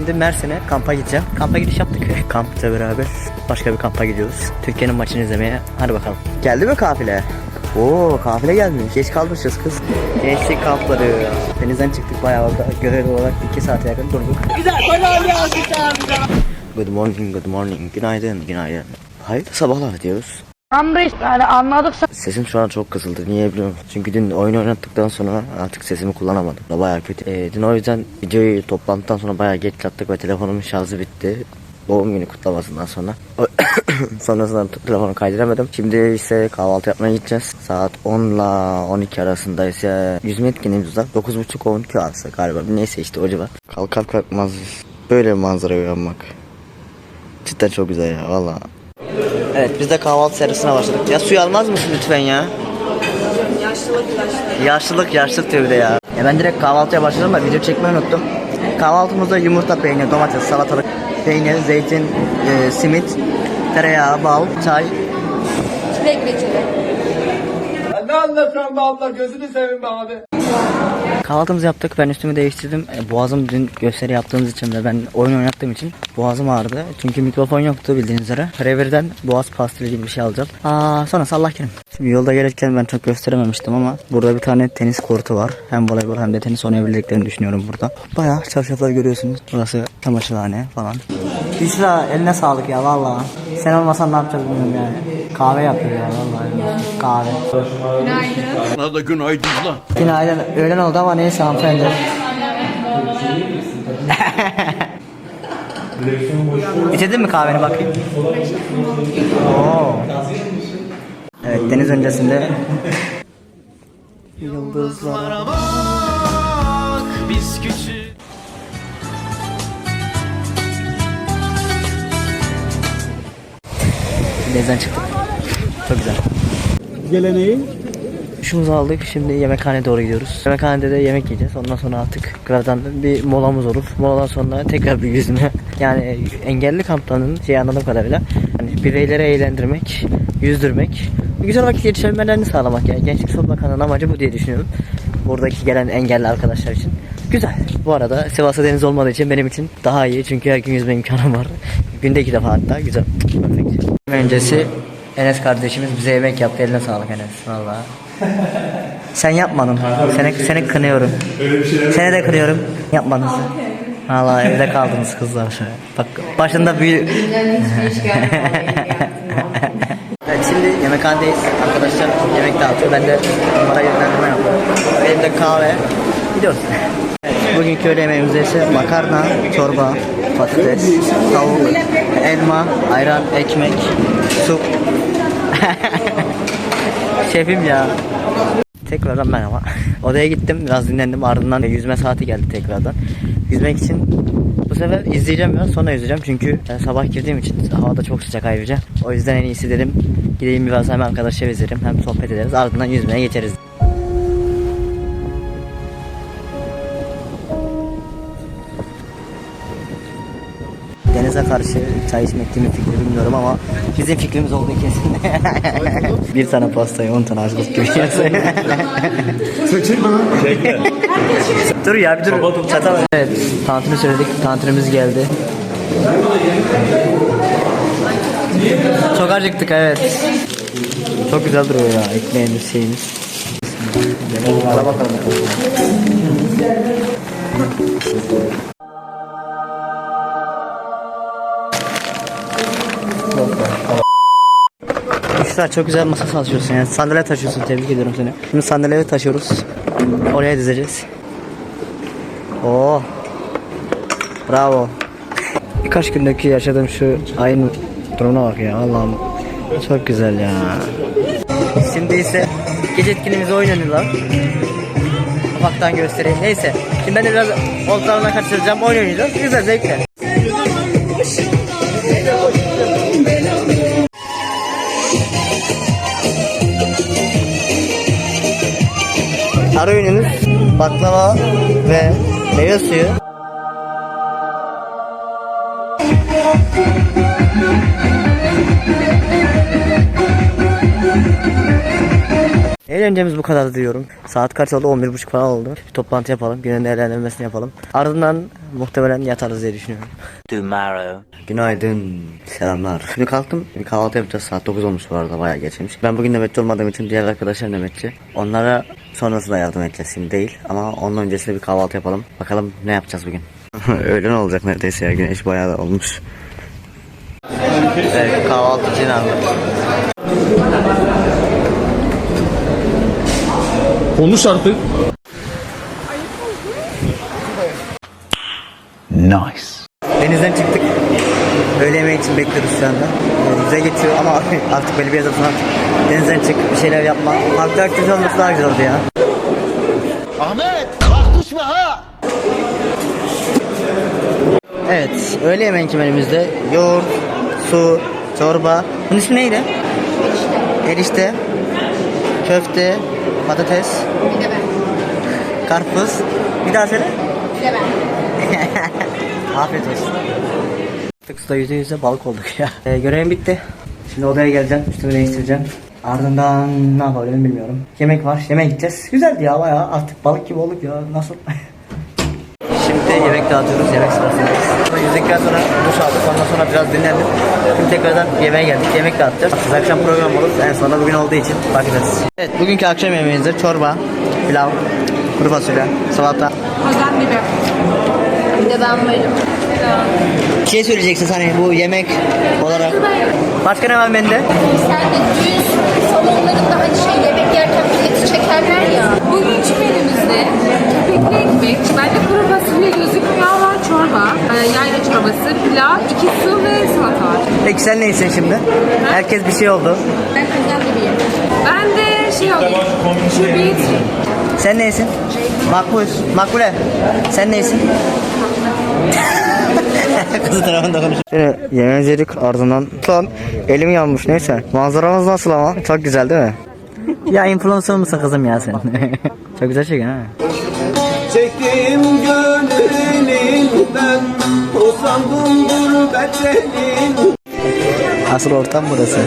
Şimdi Mersin'e kampa gideceğim. Kampa gidiş yaptık. Kampta beraber başka bir kampa gidiyoruz. Türkiye'nin maçını izlemeye. Hadi bakalım. Geldi mi kafile? Oo kafile gelmiş. Geç kalmışız kız. Gençlik kampları. Denizden çıktık bayağı orada. Görev olarak 2 saate yakın durduk. Good morning, good morning. Günaydın, günaydın. Hayırlı sabahlar diyoruz. Anlayış yani anladık Sesim şu an çok kısıldı. Niye biliyor musun? Çünkü dün oyun oynattıktan sonra artık sesimi kullanamadım. Da bayağı kötü. Ee, dün o yüzden videoyu toplantıdan sonra bayağı geç yaptık ve telefonumun şarjı bitti. Doğum günü kutlamasından sonra. Sonrasında telefonu kaydıramadım. Şimdi ise kahvaltı yapmaya gideceğiz. Saat 10 ile 12 arasında ise yüzme etkinliğimiz var. 9.30-12 arası galiba. Neyse işte o civar. Kalkar kalkmaz böyle bir manzara uyanmak. Cidden çok güzel ya valla. Evet biz de kahvaltı servisine başladık. Ya suyu almaz mısın lütfen ya? Yaşlılık yaşlılık. Yaşlılık yaşlılık diyor bir de ya. ya. Ben direkt kahvaltıya başladım da video çekmeyi unuttum. Kahvaltımızda yumurta, peynir, domates, salatalık, peynir, zeytin, e, simit, tereyağı, bal, çay. çilek. Ne anlatıyorsun be abla gözünü seveyim be abi. Kahvaltımızı yaptık. Ben üstümü değiştirdim. E, boğazım dün gösteri yaptığımız için ve ben oyun oynattığım için boğazım ağrıdı. Çünkü mikrofon yoktu bildiğiniz üzere. Rever'den boğaz pastili gibi bir şey alacağım. Aa, sonra Allah kerim. Şimdi yolda gelirken ben çok gösterememiştim ama burada bir tane tenis kortu var. Hem voleybol hem de tenis oynayabildiklerini düşünüyorum burada. Bayağı çarşaflar görüyorsunuz. Burası çamaşırhane falan. Büşra eline sağlık ya valla. Sen olmasan ne yapacağız bilmiyorum yani. Kahve yapıyor ya vallahi. Kahve. Sana da günaydın lan. Günaydın. Öğlen oldu ama neyse hanımefendi. İçedin mi kahveni bakayım? Oo. Evet deniz öncesinde Yıldızlar Biz küçük. Denizden çıktık. Çok güzel. Geleneği Şumuzu aldık. Şimdi yemekhaneye doğru gidiyoruz. Yemekhanede de yemek yiyeceğiz. Ondan sonra artık birazdan bir molamız olur. Moladan sonra tekrar bir yüzme. Yani engelli kamplarının şey anladığım kadarıyla hani bireyleri eğlendirmek, yüzdürmek, güzel vakit geçirmelerini sağlamak yani. Gençlik Spor Bakanı'nın amacı bu diye düşünüyorum. Buradaki gelen engelli arkadaşlar için. Güzel. Bu arada Sivas'ta deniz olmadığı için benim için daha iyi. Çünkü her gün yüzme imkanım var. Günde iki defa hatta. Güzel. Perfect. Öncesi Enes kardeşimiz bize yemek yaptı. Eline sağlık Enes. Vallahi. Sen yapmadın. Seni, seni kınıyorum. Seni de kınıyorum. Yapmadın. Valla evde kaldınız kızlar. Bak başında büyü... evet şimdi yemekhanedeyiz. Arkadaşlar yemek dağıtıyor. Ben de onlara yönlendirme yapıyorum. Elimde kahve. Gidiyoruz. Evet, bugünkü öğle yemeğimizde ise makarna, çorba, patates, tavuk, elma, ayran, ekmek, su. Şefim ya. Tekrardan merhaba. Odaya gittim biraz dinlendim ardından yüzme saati geldi tekrardan. Yüzmek için bu sefer izleyeceğim biraz sonra yüzeceğim çünkü ben sabah girdiğim için hava da çok sıcak ayrıca. O yüzden en iyisi dedim gideyim biraz hem arkadaşlar izlerim hem sohbet ederiz ardından yüzmeye geçeriz. Denize karşı çay içmek kimin fikri bilmiyorum ama bizim fikrimiz olduğu kesin. bir tane pastayı 10 tane aşklık gibi yiyorsun. dur ya bir dur. Çatal. Evet tantuni söyledik. Tantunimiz geldi. Çok acıktık evet. Çok güzel duruyor ya ekmeğimiz şeyimiz. Hadi bakalım. Üstad çok güzel masa taşıyorsun yani sandalye taşıyorsun tebrik ediyorum seni. Şimdi sandalyeyi taşıyoruz. Oraya dizeceğiz. Oo. Bravo. Birkaç gündeki yaşadığım şu aynı durumuna bak ya Allah'ım. Çok güzel ya. Şimdi ise gece etkinliğimizi oynanıyorlar. Ufaktan göstereyim. Neyse. Şimdi ben de biraz ortalarına kaçıracağım. Oynayacağız. Güzel zevkle. Ara öğünümüz baklava ve meyve suyu. Eğlencemiz bu kadar diyorum. Saat kaç oldu? 11.30 falan oldu. Bir toplantı yapalım. Günün değerlendirmesini yapalım. Ardından muhtemelen yatarız diye düşünüyorum. tomorrow. Günaydın. Selamlar. Şimdi kalktım. Bir kahvaltı yapacağız. Saat 9 olmuş bu arada. Bayağı geçmiş. Ben bugün nöbetçi olmadığım için diğer arkadaşlar nöbetçi. Onlara sonrasında yardım edeceğiz şimdi değil. Ama onun öncesinde bir kahvaltı yapalım. Bakalım ne yapacağız bugün. Öğlen olacak neredeyse ya. Güneş bayağı da olmuş. Evet kahvaltı için aldım. Konuş artık. Denizden çıktık. Öğle yemeği için bekliyoruz şu anda. Ee, Güzel geçiyor ama artık belli bir yerden sonra denizden çık bir şeyler yapma. Farklı aktivite olması daha güzel oldu ya. Evet, öğle yemeği menümüzde yoğurt, su, çorba. Bunun ismi neydi? Erişte. Köfte, patates, Bir de ben. karpuz. Bir daha söyle. Bir de ben. Afiyet olsun. Artık suda yüze yüze balık olduk ya. Ee, görevim bitti. Şimdi odaya geleceğim, üstümü değiştireceğim. Ardından ne yapabilirim bilmiyorum. Yemek var, yemeğe gideceğiz. Güzeldi ya bayağı artık balık gibi olduk ya. Nasıl? Şimdi yemek dağıtıyoruz, yemek sırasındayız. Yüzdükten sonra duş aldık, ondan sonra biraz dinlendim. Şimdi tekrardan yemeğe geldik, yemek dağıtacağız. Akşam program olur, en sonunda bugün olduğu için bakacağız. Evet, bugünkü akşam yemeğimizde çorba, pilav, kuru fasulye, salata, Kazan gibi. Ben varım. Bir şey söyleyeceksin hani bu yemek olarak. Başka ne var bende? Sen de düğün salonlarında hani şey yemek yerken milleti çekerler ya. Bugünkü menümüzde kepekli ekmek, bende kuru fasulye, yağ var, çorba, e, yayla çorbası, pilav, iki su ve salata var. Peki sen neysin şimdi? Herkes bir şey oldu. Ben kazan gibiyim. Ben de şey alayım, şubiyet. Sen neysin? Makbul. Makbule. Sen neysin? Kızı tarafında konuşuyor. Şöyle yemeğe ardından. Lan elim yanmış neyse. Manzaramız nasıl ama? Çok güzel değil mi? ya influencer mısın kızım ya sen? Çok güzel şey ha. Çektim gönül elinden Usandım gurbet elin Asıl ortam burası.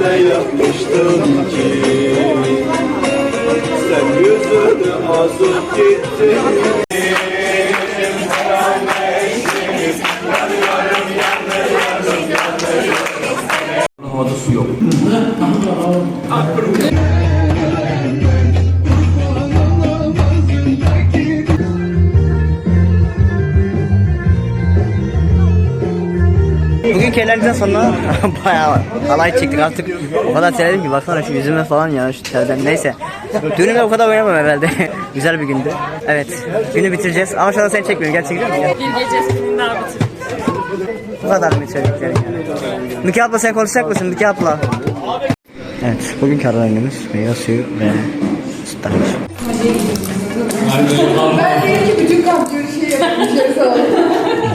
Ne yapmıştım ki Sen yüzünü azup gittin Bugün eğlenceden sonra bayağı alay çektik artık. O kadar terledim ki baksana şu yüzüme falan ya şu terden. Neyse. Düğünümde o kadar oynamam herhalde. Güzel bir gündü. Evet. Günü bitireceğiz. Ama şu anda seni çekmiyorum. Musun? Bir gece filmini daha. Bu kadar mı yani? Müke abla sen konuşacak mısın Müke abla? Evet. Bugünkü ara öğünümüz meyve suyu ve sütlaç.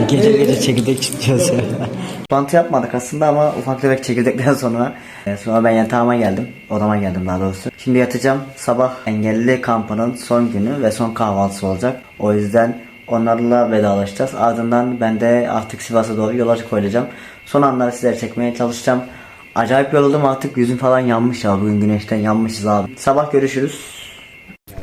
Gece gece çekirdek ya. Toplantı yapmadık aslında ama ufak tefek çekirdekten sonra e, sonra ben yatağıma geldim. Odama geldim daha doğrusu. Şimdi yatacağım. Sabah engelli kampının son günü ve son kahvaltısı olacak. O yüzden onlarla vedalaşacağız. Ardından ben de artık Sivas'a doğru yola koyulacağım. Son anları sizlere çekmeye çalışacağım. Acayip yoruldum artık yüzüm falan yanmış ya bugün güneşten yanmışız abi. Sabah görüşürüz.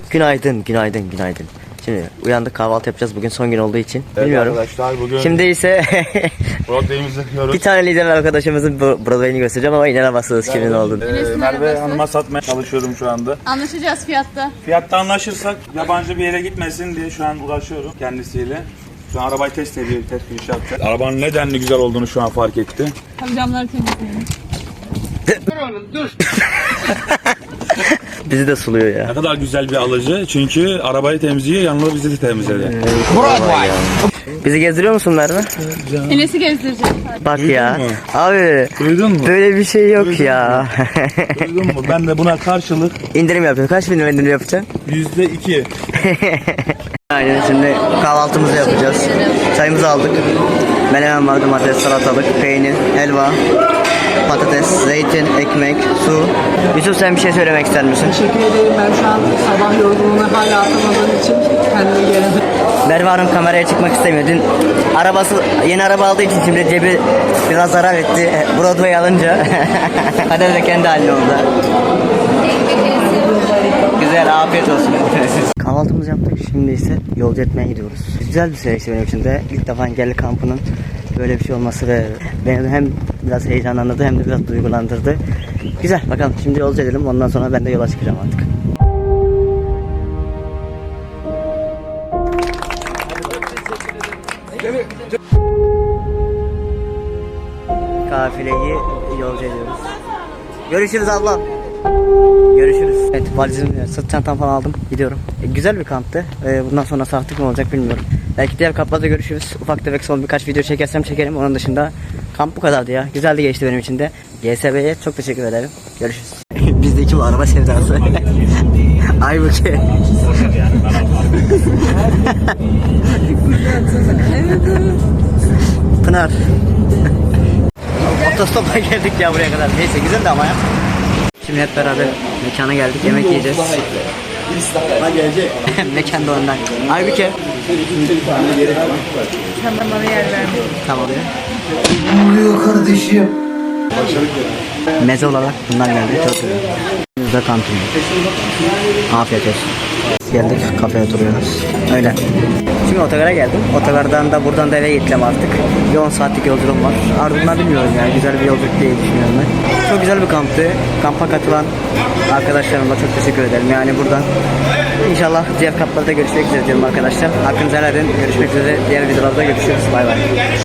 Günaydın, günaydın, günaydın. Şimdi uyandık kahvaltı yapacağız bugün son gün olduğu için. Bilmiyorum. Arkadaşlar bugün Şimdi ise Broadway'imizi yapıyoruz. bir tane lider arkadaşımızın Bro- Broadway'ini göstereceğim ama inanamazsınız kimin olduğunu. Ee, Merve Hanım'a satmaya çalışıyorum şu anda. Anlaşacağız fiyatta. Fiyatta anlaşırsak yabancı bir yere gitmesin diye şu an uğraşıyorum kendisiyle. Şu an arabayı test ediyor, test sürüşü yapacak. Arabanın nedenli güzel olduğunu şu an fark etti. Tabii camları temizleyelim. Bizi de suluyor ya. Ne kadar güzel bir alıcı çünkü arabayı temizliyor, yanında bizi de temizledi. Bizi gezdiriyor musun Merve? Enes'i gezdirecek. Bak ya. mu? Abi Duydun mu? böyle bir şey yok ya. Duydun mu? Ben de buna karşılık indirim yapıyorsun. Kaç bin indirim yapacaksın? yüzde iki. Aynen şimdi kahvaltımızı yapacağız. Çayımızı aldık. Menemen var, domates, salatalık, peynir, helva, patates, zeytin, ekmek, su. Yusuf sen bir şey söylemek ister misin? Teşekkür ederim. Ben şu an sabah yorgunluğunu hala atamadığım için kendime gelemedim. Merve Hanım kameraya çıkmak istemiyor. Dün arabası yeni araba aldığı için şimdi cebi biraz zarar etti. Broadway alınca kader de kendi haline oldu. Güzel afiyet olsun. Kahvaltımızı yaptık şimdi ise yolcu etmeye gidiyoruz. Güzel bir süreçti benim için de. İlk defa engelli kampının böyle bir şey olması ve beni hem biraz heyecanlandırdı hem de biraz duygulandırdı. Güzel bakalım şimdi yolcu edelim ondan sonra ben de yola çıkacağım artık. Kafileyi yolcu ediyoruz. Görüşürüz abla. Görüşürüz. Evet valizimi, sırt çantam falan aldım. Gidiyorum. E, güzel bir kamptı. E, bundan sonra artık ne olacak bilmiyorum. Belki diğer kamplarda görüşürüz. Ufak tefek son birkaç video çekersem çekerim. Onun dışında kamp bu kadardı ya. Güzeldi geçti benim için de. GSB'ye çok teşekkür ederim. Görüşürüz. Bizdeki bu araba sevdası. Aybuki. Pınar. Otostopa geldik ya buraya kadar. Neyse güzeldi ama ya. Şimdi hep beraber mekana geldik. Yemek yiyeceğiz. Mekan da ondan. Aybüke. Sen bana yer verme. Tamam. Ne oluyor kardeşim? Meze olarak bunlar geldi. Çok güzel. Güzel kantin. Afiyet olsun. Geldik kafeye oturuyoruz. Öyle. Şimdi otogara geldim. Otogardan da buradan da eve gideceğim artık. Bir 10 saatlik yolculuğum var. Ardından bilmiyorum yani güzel bir yolculuk diye düşünüyorum ben. Çok güzel bir kamptı. Kampa katılan arkadaşlarıma çok teşekkür ederim. Yani buradan İnşallah diğer kamplarda görüşmek üzere diyorum arkadaşlar. Hakkınızı helal edin. Görüşmek üzere. Diğer videolarda görüşürüz. Bay bay.